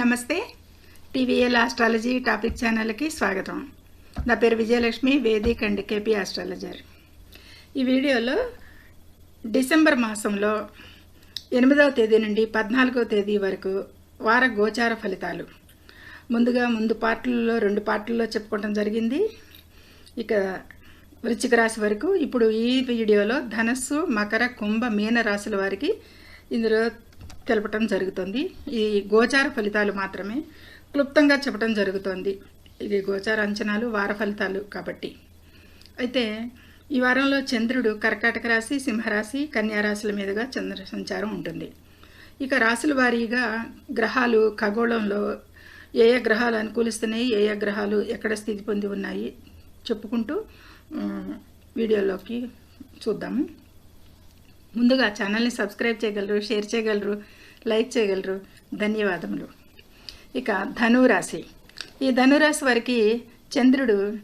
నమస్తే. TVL astrology topic ఛానల్కి స్వాగతం. నా పేరు Vijayalakshmi Vedic and KP astrologer. ఈ వీడియోలో డిసెంబర్ మాసంలో ఎనిమిదవ తేదీ నుండి పద్నాలుగవ తేదీ వరకు వార గోచార ఫలితాలు. ముందుగా ముందు పార్టుల్లో రెండు పార్టుల్లో చెప్పుకోవడం జరిగింది. ఇక వృశ్చిక రాశి వరకు ఇప్పుడు ఈ వీడియోలో ధనస్సు మకర కుంభ మీన రాశుల వారికి ఇందులో తెలపటం జరుగుతుంది. ఈ గోచార ఫలితాలు మాత్రమే క్లుప్తంగా చెప్పడం జరుగుతోంది. ఇది గోచార అంచనాలు వార ఫలితాలు కాబట్టి. అయితే ఈ వారంలో చంద్రుడు కర్కాటక రాశి సింహరాశి కన్యా రాశుల మీదుగా చంద్ర సంచారం ఉంటుంది. ఇక రాశుల వారీగా గ్రహాలు ఖగోళంలో ఏ ఏ గ్రహాలు అనుకూలిస్తున్నాయి ఏ ఏ గ్రహాలు ఎక్కడ స్థితి పొంది ఉన్నాయి చెప్పుకుంటూ వీడియోలోకి చూద్దాము. ముందుగా ఛానల్ని సబ్స్క్రైబ్ చేయగలరు షేర్ చేయగలరు లైక్ చేయగలరు. ధన్యవాదములు. ఇక ధనురాశి. ఈ ధనురాశి వారికి చంద్రుడు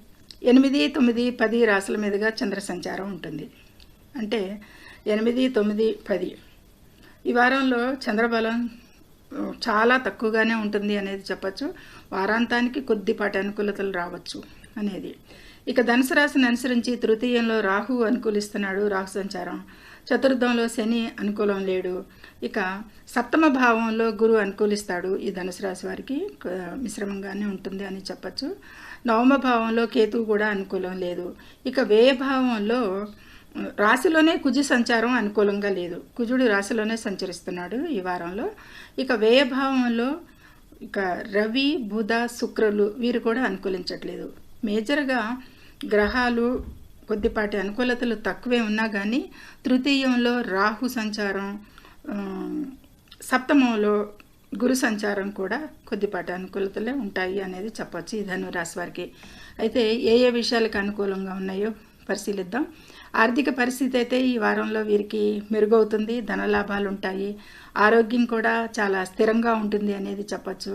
ఎనిమిది తొమ్మిది పది రాశుల మీదుగా చంద్ర సంచారం ఉంటుంది. అంటే ఎనిమిది తొమ్మిది పది. ఈ వారంలో చంద్రబలం చాలా తక్కువగానే ఉంటుంది అనేది చెప్పచ్చు. వారాంతానికి కొద్దిపాటి అనుకూలతలు రావచ్చు అనేది. ఇక ధనుసు రాశిని అనుసరించి తృతీయంలో రాహు అనుకూలిస్తున్నాడు రాహు సంచారం. చతుర్థంలో శని అనుకూలం లేడు. ఇక సప్తమ భావంలో గురు అనుకూలిస్తాడు. ఈ ధనుసు రాశి వారికి మిశ్రమంగానే ఉంటుంది అని చెప్పచ్చు. నవమ భావంలో కేతువు కూడా అనుకూలం లేదు. ఇక వ్యయ భావంలో రాశిలోనే కుజు సంచారం అనుకూలంగా లేదు. కుజుడు రాశిలోనే సంచరిస్తున్నాడు ఈ వారంలో. ఇక వ్యయభావంలో ఇక రవి బుధ శుక్రులు వీరు కూడా అనుకూలించట్లేదు. మేజర్గా గ్రహాలు కొద్దిపాటి అనుకూలతలు తక్కువే ఉన్నా కానీ తృతీయంలో రాహు సంచారం సప్తమంలో గురు సంచారం కూడా కొద్దిపాటి అనుకూలతలే ఉంటాయి అనేది చెప్పొచ్చు ఈ ధనురాశి వారికి. అయితే ఏ ఏ విషయాలకు అనుకూలంగా ఉన్నాయో పరిశీలిద్దాం. ఆర్థిక పరిస్థితి అయితే ఈ వారంలో వీరికి మెరుగవుతుంది ధనలాభాలు ఉంటాయి. ఆరోగ్యం కూడా చాలా స్థిరంగా ఉంటుంది అనేది చెప్పచ్చు.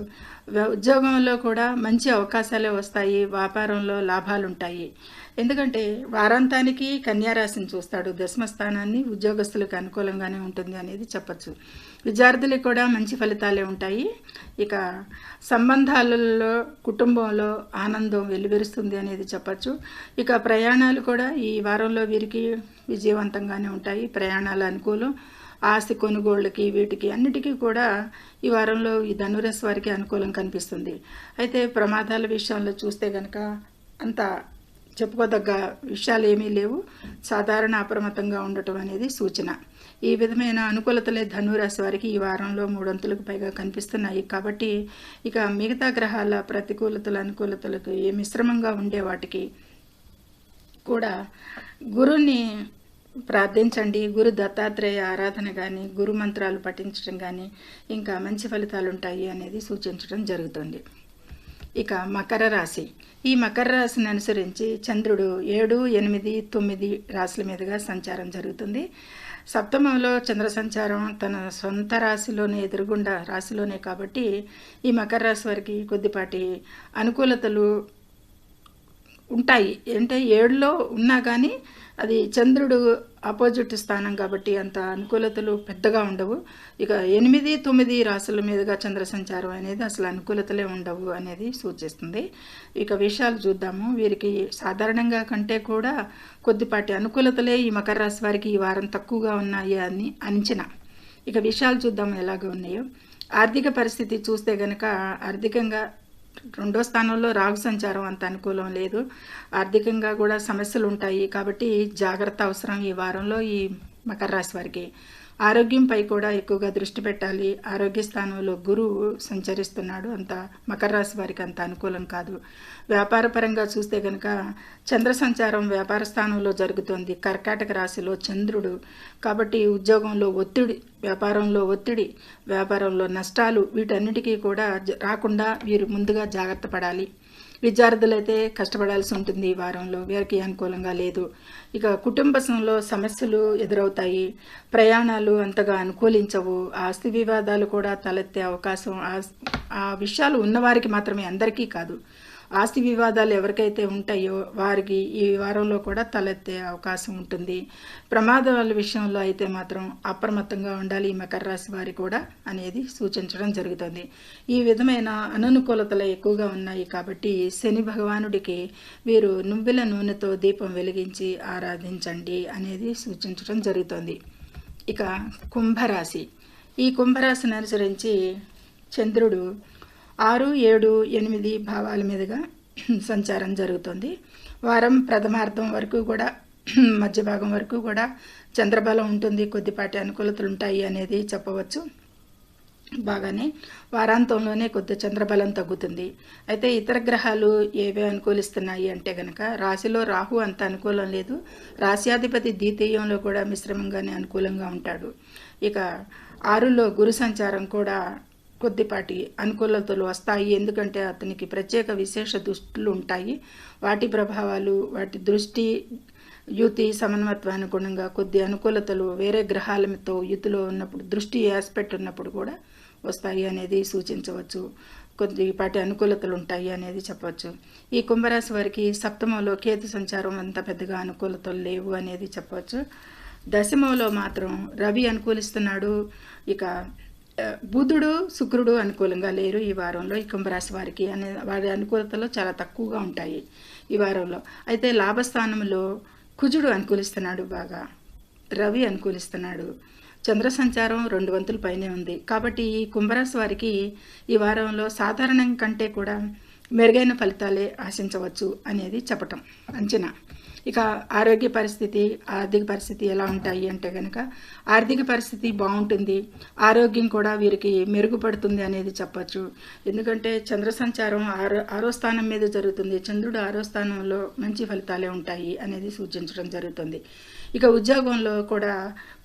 ఉద్యోగంలో కూడా మంచి అవకాశాలే వస్తాయి వ్యాపారంలో లాభాలు ఉంటాయి ఎందుకంటే వారాంతానికి కన్యారాశిని చూస్తాడు. దశమ స్థానాన్ని ఉద్యోగస్తులకు అనుకూలంగానే ఉంటుంది అనేది చెప్పచ్చు. విద్యార్థులకు కూడా మంచి ఫలితాలే ఉంటాయి. ఇక సంబంధాలలో కుటుంబంలో ఆనందం వెలువరుస్తుంది అనేది చెప్పచ్చు. ఇక ప్రయాణాలు కూడా ఈ వారంలో వీరికి విజయవంతంగానే ఉంటాయి. ప్రయాణాలు అనుకూలం. ఆస్తి కొనుగోళ్ళకి వీటికి అన్నిటికీ కూడా ఈ వారంలో ఈ ధనురస్ వారికి అనుకూలం కనిపిస్తుంది. అయితే ప్రమాదాల విషయంలో చూస్తే కనుక అంత చెప్పుకోదగ్గ విషయాలు ఏమీ లేవు. సాధారణ అప్రమత్తంగా ఉండటం అనేది సూచన. ఈ విధమైన అనుకూలతలే ధనురాశి వారికి ఈ వారంలో మూడొంతులకు పైగా కనిపిస్తున్నాయి. కాబట్టి ఇక మిగతా గ్రహాల ప్రతికూలతలు అనుకూలతలకు ఏ మిశ్రమంగా ఉండే వాటికి కూడా గురుని ప్రార్థించండి. గురు దత్తాత్రేయ ఆరాధన కానీ గురు మంత్రాలు పఠించడం కానీ ఇంకా మంచి ఫలితాలు ఉంటాయి అనేది సూచించడం జరుగుతుంది. ఇక మకర రాశి. ఈ మకర రాశిని అనుసరించి చంద్రుడు ఏడు ఎనిమిది తొమ్మిది రాశుల మీదుగా సంచారం జరుగుతుంది. సప్తమంలో చంద్ర సంచారం తన సొంత రాశిలోనే ఎదురుగుండా రాశిలోనే కాబట్టి ఈ మకర రాశి వారికి కొద్దిపాటి అనుకూలతలు ఉంటాయి. అంటే ఏడులో ఉన్నా కానీ అది చంద్రుడు ఆపోజిట్ స్థానం కాబట్టి అంత అనుకూలతలు పెద్దగా ఉండవు. ఇక ఎనిమిది తొమ్మిది రాసుల మీదుగా చంద్ర సంచారం అనేది అసలు అనుకూలతలే ఉండవు అనేది సూచిస్తుంది. ఇక విషయాలు చూద్దాము. వీరికి సాధారణంగా కంటే కూడా కొద్దిపాటి అనుకూలతలే ఈ మకర రాశి వారికి ఈ వారం తక్కువగా ఉన్నాయి అని అంచనా ఇక విషయాలు చూద్దాం ఎలాగ ఉన్నాయో. ఆర్థిక పరిస్థితి చూస్తే గనక ఆర్థికంగా రెండో స్థానంలో రాహు సంచారం అంత అనుకూలం లేదు. ఆర్థికంగా కూడా సమస్యలు ఉంటాయి కాబట్టి జాగ్రత్త అవసరం ఈ వారంలో ఈ మకర రాశి వారికి. ఆరోగ్యంపై కూడా ఎక్కువగా దృష్టి పెట్టాలి. ఆరోగ్య స్థానంలో గురువు సంచరిస్తున్నాడు. అంత మకర రాశి వారికి అంత అనుకూలం కాదు. వ్యాపార పరంగా చూస్తే కనుక చంద్ర సంచారం వ్యాపార స్థానంలో జరుగుతోంది. కర్కాటక రాశిలో చంద్రుడు. కాబట్టి ఉద్యోగంలో ఒత్తిడి వ్యాపారంలో ఒత్తిడి వ్యాపారంలో నష్టాలు వీటన్నిటికీ కూడా రాకుండా వీరు ముందుగా జాగ్రత్త పడాలి. విద్యార్థులైతే కష్టపడాల్సి ఉంటుంది ఈ వారంలో. వీరికి అనుకూలంగా లేదు. ఇక కుటుంబంలో సమస్యలు ఎదురవుతాయి. ప్రయాణాలు అంతగా అనుకూలించవు. ఆస్తి వివాదాలు కూడా తలెత్తే అవకాశం ఆ- ఆ విషయాలు ఉన్నవారికి మాత్రమే అందరికీ కాదు. ఆస్తి వివాదాలు ఎవరికైతే ఉంటాయో వారికి ఈ వారంలో కూడా తలెత్తే అవకాశం ఉంటుంది. ప్రమాదాల విషయంలో అయితే మాత్రం అప్రమత్తంగా ఉండాలి ఈ మకర రాశి వారి కూడా అనేది సూచించడం జరుగుతుంది. ఈ విధమైన అననుకూలతలు ఎక్కువగా ఉన్నాయి కాబట్టి శని భగవానుడికి వీరు నువ్వుల నూనెతో దీపం వెలిగించి ఆరాధించండి అనేది సూచించడం జరుగుతుంది. ఇక కుంభరాశి. ఈ కుంభరాశిని అనుసరించి చంద్రుడు ఆరు ఏడు ఎనిమిది భావాల మీదుగా సంచారం జరుగుతుంది. వారం ప్రథమార్థం వరకు కూడా మధ్య భాగం వరకు కూడా చంద్రబలం ఉంటుంది. కొద్దిపాటి అనుకూలతలు ఉంటాయి అనేది చెప్పవచ్చు. బాగానే వారాంతంలోనే కొద్ది చంద్రబలం తగ్గుతుంది. అయితే ఇతర గ్రహాలు ఏవే అనుకూలిస్తున్నాయి అంటే గనక రాశిలో రాహు అంత అనుకూలం లేదు. రాశ్యాధిపతి ద్వితీయంలో కూడా మిశ్రమంగానే అనుకూలంగా ఉంటాడు. ఇక ఆరులో గురు సంచారం కూడా కొద్దిపాటి అనుకూలతలు వస్తాయి. ఎందుకంటే అతనికి ప్రత్యేక విశేష దృష్టిలు ఉంటాయి వాటి ప్రభావాలు వాటి దృష్టి యుతి సమన్వత్వానుగుణంగా కొద్ది అనుకూలతలు వేరే గ్రహాలతో యుతిలో ఉన్నప్పుడు దృష్టి ఆస్పెక్ట్ ఉన్నప్పుడు కూడా వస్తాయి అనేది సూచించవచ్చు. కొద్దిపాటి అనుకూలతలు ఉంటాయి అనేది చెప్పవచ్చు. ఈ కుంభరాశి వారికి సప్తమంలో కేతు సంచారం అంత పెద్దగా అనుకూలతలు లేవు అనేది చెప్పవచ్చు. దశమంలో మాత్రం రవి అనుకూలిస్తున్నాడు. ఇక బుధుడు శుక్రుడు అనుకూలంగా లేరు ఈ వారంలో. ఈ కుంభరాశి వారికి అనే వారి అనుకూలతలు చాలా తక్కువగా ఉంటాయి ఈ వారంలో. అయితే లాభస్థానంలో కుజుడు అనుకూలిస్తున్నాడు బాగా. రవి అనుకూలిస్తున్నాడు. చంద్ర సంచారం రెండు వంతుల పైనే ఉంది. కాబట్టి ఈ కుంభరాశి వారికి ఈ వారంలో సాధారణం కంటే కూడా మెరుగైన ఫలితాలే ఆశించవచ్చు అనేది చెప్పటం. అంచనా. ఇక ఆరోగ్య పరిస్థితి ఆర్థిక పరిస్థితి ఎలా ఉంటాయి అంటే కనుక ఆర్థిక పరిస్థితి బాగుంటుంది. ఆరోగ్యం కూడా వీరికి మెరుగుపడుతుంది అనేది చెప్పచ్చు. ఎందుకంటే చంద్ర సంచారం ఆరో ఆరో స్థానం మీద జరుగుతుంది. చంద్రుడు ఆరో స్థానంలో మంచి ఫలితాలే ఉంటాయి అనేది సూచించడం జరుగుతుంది. ఇక ఉద్యోగంలో కూడా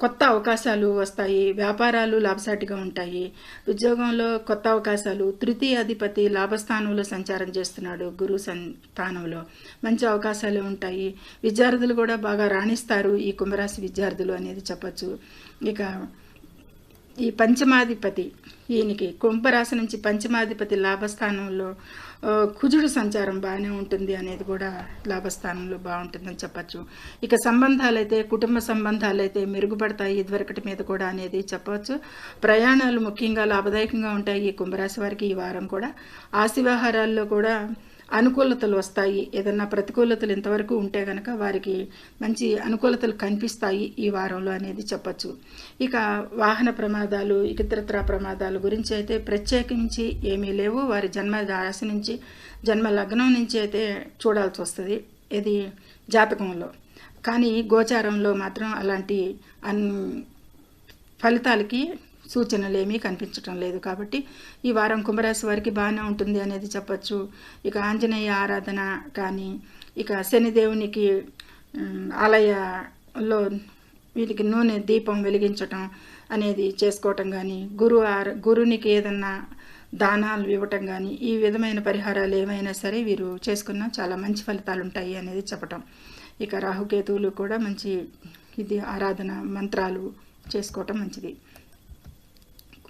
కొత్త అవకాశాలు వస్తాయి వ్యాపారాలు లాభసాటిగా ఉంటాయి. ఉద్యోగంలో కొత్త అవకాశాలు తృతీయ అధిపతి లాభస్థానంలో సంచారం చేస్తున్నాడు గురు స్థానంలో మంచి అవకాశాలు ఉంటాయి. విద్యార్థులు కూడా బాగా రాణిస్తారు ఈ కుంభరాశి విద్యార్థులు అనేది చెప్పచ్చు. ఇక ఈ పంచమాధిపతి ఈయనకి కుంభరాశి నుంచి పంచమాధిపతి లాభస్థానంలో కుజుడు సంచారం బాగానే ఉంటుంది అనేది కూడా లాభస్థానంలో బాగుంటుందని చెప్పచ్చు. ఇక సంబంధాలైతే కుటుంబ సంబంధాలైతే మెరుగుపడతాయి ఇదివరకటి మీద కూడా అనేది చెప్పవచ్చు. ప్రయాణాలు ముఖ్యంగా లాభదాయకంగా ఉంటాయి ఈ కుంభరాశి వారికి ఈ వారం కూడా. ఆశివాహారాల్లో కూడా అనుకూలతలు వస్తాయి. ఏదన్నా ప్రతికూలతలు ఇంతవరకు ఉంటే కనుక వారికి మంచి అనుకూలతలు కనిపిస్తాయి ఈ వారంలో అనేది చెప్పచ్చు. ఇక వాహన ప్రమాదాలు ఇతరత్ర ప్రమాదాల గురించి అయితే ప్రత్యేకించి ఏమీ లేవు. వారి జన్మ రాశి నుంచి జన్మ లగ్నం నుంచి అయితే చూడాల్సి వస్తుంది. ఇది జాతకంలో. కానీ గోచారంలో మాత్రం అలాంటి అన్ ఫలితాలకి సూచనలు ఏమీ కనిపించడం లేదు కాబట్టి ఈ వారం కుంభరాశి వారికి బాగానే ఉంటుంది అనేది చెప్పచ్చు. ఇక ఆంజనేయ ఆరాధన కానీ ఇక శనిదేవునికి ఉమ్, ఆలయలో వీటికి నూనె దీపం వెలిగించటం అనేది చేసుకోవటం కానీ గురు ఆర గురునికి ఏదన్నా దానాలు ఇవ్వటం కానీ ఈ విధమైన పరిహారాలు ఏమైనా సరే వీరు చేసుకున్న చాలా మంచి ఫలితాలు ఉంటాయి అనేది చెప్పటం. ఇక రాహుకేతువులు కూడా మంచి ఇది ఆరాధన మంత్రాలు చేసుకోవటం మంచిది.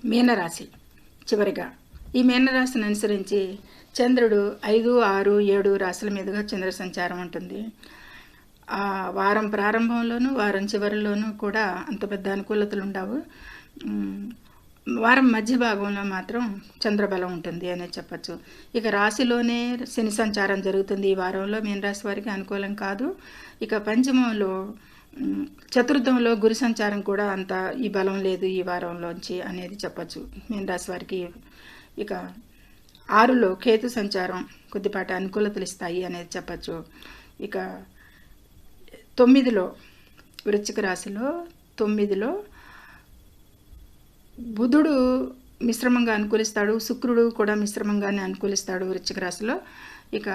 మీనరాశి. చివరిగా ఈ మీనరాశిని అనుసరించి చంద్రుడు ఐదు ఆరు ఏడు రాశుల మీదుగా చంద్ర సంచారం ఉంటుంది. ఆ వారం ప్రారంభంలోనూ వారం చివరిలోనూ కూడా అంత పెద్ద అనుకూలతలు ఉండవు. వారం మధ్య భాగంలో మాత్రం చంద్రబలం ఉంటుంది అనేది చెప్పచ్చు. ఇక రాశిలోనే శని సంచారం జరుగుతుంది. ఈ వారంలో మీనరాశి వారికి అనుకూలం కాదు. ఇక పంచమంలో చతుర్థంలో గురు సంచారం కూడా అంత ఈ బలం లేదు ఈ వారంలోంచి అనేది చెప్పచ్చు. మీన రాశి వారికి ఇక ఆరులో కేతు సంచారం కొద్దిపాటి అనుకూలతలు ఇస్తాయి అనేది చెప్పచ్చు. ఇక తొమ్మిదిలో వృశ్చిక రాశిలో తొమ్మిదిలో బుధుడు మిశ్రమంగా అనుకూలిస్తాడు శుక్రుడు కూడా మిశ్రమంగానే అనుకూలిస్తాడు వృశ్చిక రాశిలో. ఇక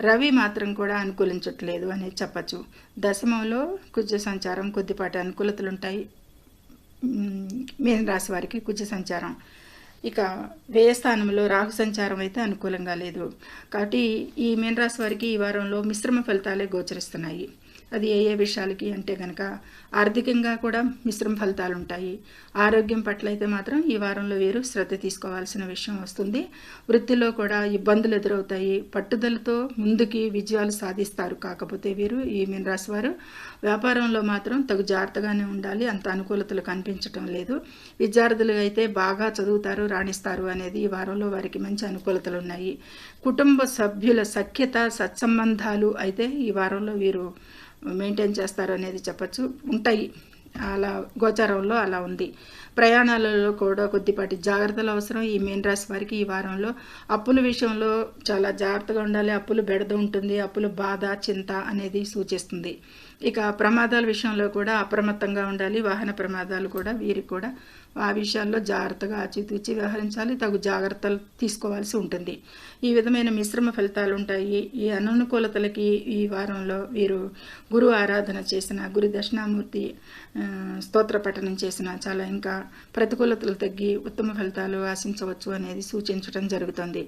రవి మాత్రం కూడా అనుకూలించట్లేదు అనేది చెప్పచ్చు. దశమంలో కుజ సంచారం కొద్దిపాటి అనుకూలతలు ఉంటాయి మ్, వారికి కుజ సంచారం. ఇక వ్యయస్థానంలో రాహు సంచారం అయితే అనుకూలంగా లేదు. కాబట్టి ఈ మీనరాశి వారికి ఈ వారంలో మిశ్రమ ఫలితాలే గోచరిస్తున్నాయి. అది ఏ ఏ విషయాలకి అంటే కనుక ఆర్థికంగా కూడా మిశ్రమ ఫలితాలు ఉంటాయి. ఆరోగ్యం పట్ల అయితే మాత్రం ఈ వారంలో వీరు శ్రద్ధ తీసుకోవాల్సిన విషయం వస్తుంది. వృత్తిలో కూడా ఇబ్బందులు ఎదురవుతాయి. పట్టుదలతో ముందుకి విజయాలు సాధిస్తారు. కాకపోతే వీరు ఈ మీనరాశి వారు వ్యాపారంలో మాత్రం తగు జాగ్రత్తగానే ఉండాలి. అంత అనుకూలతలు కనిపించటం లేదు. విద్యార్థులు అయితే బాగా చదువుతారు రాణిస్తారు అనేది ఈ వారంలో వారికి మంచి అనుకూలతలు ఉన్నాయి. కుటుంబ సభ్యుల సఖ్యత సత్సంబంధాలు అయితే ఈ వారంలో వీరు మెయింటైన్ చేస్తారు అనేది చెప్పచ్చు. ఉంటాయి. అలా గోచారంలో అలా ఉంది. ప్రయాణాలలో కూడా కొద్దిపాటి జాగ్రత్తలు అవసరం. ఈ మీన రాశి వారికి ఈ వారంలో అప్పుల విషయంలో చాలా జాగ్రత్తగా ఉండాలి. అప్పులు బెడద ఉంటుంది. అప్పుల బాధ చింత అనేది సూచిస్తుంది. ఇక ప్రమాదాల విషయంలో కూడా అప్రమత్తంగా ఉండాలి. వాహన ప్రమాదాలు కూడా వీరికి కూడా ఆ విషయాల్లో జాగ్రత్తగా ఆచితూచి వ్యవహరించాలి. తగు జాగ్రత్తలు తీసుకోవాల్సి ఉంటుంది. ఈ విధమైన మిశ్రమ ఫలితాలు ఉంటాయి. ఈ అననుకూలతలకి ఈ వారంలో వీరు గురు ఆరాధన చేసిన గురు దక్షిణామూర్తి స్తోత్ర పఠనం చేసిన చాలా ఇంకా ప్రతికూలతలు తగ్గి ఉత్తమ ఫలితాలు ఆశించవచ్చు అనేది సూచించడం జరుగుతుంది.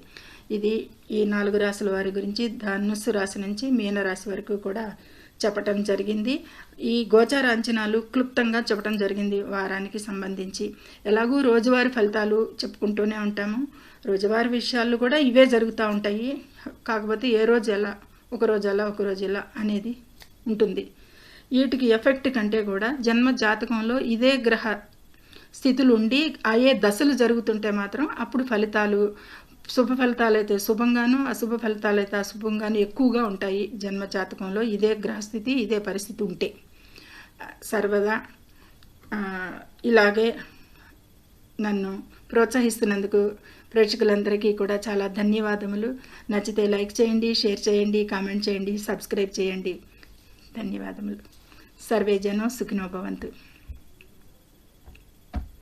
ఇది ఈ నాలుగు రాశుల వారి గురించి ధనుస్సు రాశి నుంచి మీన రాశి వరకు కూడా చెప్పటం జరిగింది. ఈ గోచార అంచనాలు క్లుప్తంగా చెప్పడం జరిగింది వారానికి సంబంధించి. ఎలాగూ రోజువారి ఫలితాలు చెప్పుకుంటూనే ఉంటాము. రోజువారి విషయాలు కూడా ఇవే జరుగుతూ ఉంటాయి. కాకపోతే ఏ రోజు ఎలా ఒక రోజు ఎలా ఒక రోజు ఎలా అనేది ఉంటుంది. వీటికి ఎఫెక్ట్ కంటే కూడా జన్మ జాతకంలో ఇదే గ్రహ స్థితులు ఉండి ఆయే దశలు జరుగుతుంటే మాత్రం అప్పుడు ఫలితాలు శుభ ఫలితాలు అయితే శుభంగాను అశుభ ఫలితాలు అయితే అశుభంగాను ఎక్కువగా ఉంటాయి జన్మ జాతకంలో. ఇదే గ్రహస్థితి ఇదే పరిస్థితి ఉంటే. సర్వదా ఇలాగే నన్ను ప్రోత్సహిస్తున్నందుకు ప్రేక్షకులందరికీ కూడా చాలా ధన్యవాదములు. నచ్చితే లైక్ చేయండి షేర్ చేయండి కామెంట్ చేయండి సబ్స్క్రైబ్ చేయండి. ధన్యవాదములు. సర్వే జనం సుఖినోభవంతు